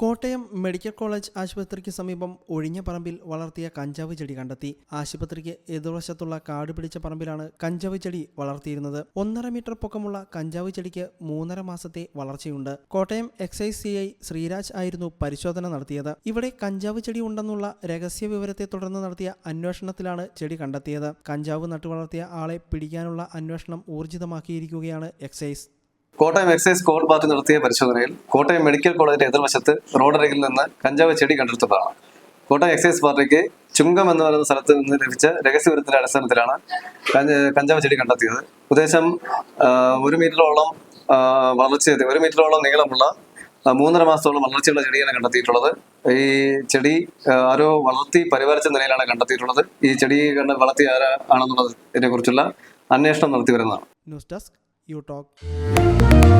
Kottayam medical college ആശുപത്രിക്ക് സമീപം ഒഴിഞ്ഞ പറമ്പിൽ വളർത്തിയ കഞ്ചാവ് ചെടി കണ്ടെത്തി. ആശുപത്രിക്ക് എതിർവശത്തുള്ള കാട് പിടിച്ച പറമ്പിലാണ് കഞ്ചാവ് ചെടി വളർത്തിയിരുന്നത്. ഒന്നര മീറ്റർ പൊക്കമുള്ള കഞ്ചാവ് ചെടിക്ക് മൂന്നര മാസത്തെ വളർച്ചയുണ്ട്. Kottayam excise C I Sreeraj ആയിരുന്നു പരിശോധന നടത്തിയത്. ഇവിടെ കഞ്ചാവ് ചെടി ഉണ്ടെന്നുള്ള രഹസ്യ വിവരത്തെ തുടർന്ന് നടത്തിയ അന്വേഷണത്തിലാണ് ചെടി കണ്ടെത്തിയത്. കഞ്ചാവ് നട്ടുവളർത്തിയ ആളെ പിടിക്കാനുള്ള അന്വേഷണം ഊർജിതമാക്കിയിരിക്കുകയാണ് എക്സൈസ്. കോട്ടയം എക്സൈസ് കോഡ് പാർട്ടി നടത്തിയ പരിശോധനയിൽ കോട്ടയം മെഡിക്കൽ കോളേജിന്റെ എതിർവശത്ത് റോഡരികിൽ നിന്ന് കഞ്ചാവ് ചെടി കണ്ടെടുത്തതാണ്. കോട്ടയം എക്സൈസ് പാർട്ടിക്ക് ചുങ്കം എന്ന് പറയുന്ന സ്ഥലത്ത് നിന്ന് ലഭിച്ച രഹസ്യവിവരത്തിന്റെ അടിസ്ഥാനത്തിലാണ് കഞ്ചാവ് ചെടി കണ്ടെത്തിയത്. ഉദ്ദേശം ഒരു മീറ്ററോളം വളർച്ച ഒരു മീറ്ററോളം നീളമുള്ള മൂന്നര മാസത്തോളം വളർച്ചയുള്ള ചെടിയാണ് കണ്ടെത്തിയിട്ടുള്ളത്. ഈ ചെടി ആരോ വളർത്തി പരിപാലിച്ച നിലയിലാണ് കണ്ടെത്തിയിട്ടുള്ളത്. ഈ ചെടി വളർത്തി ആരാണെന്നുള്ളതിനെ കുറിച്ചുള്ള അന്വേഷണം നടത്തി വരുന്നതാണ്. News desk you talk.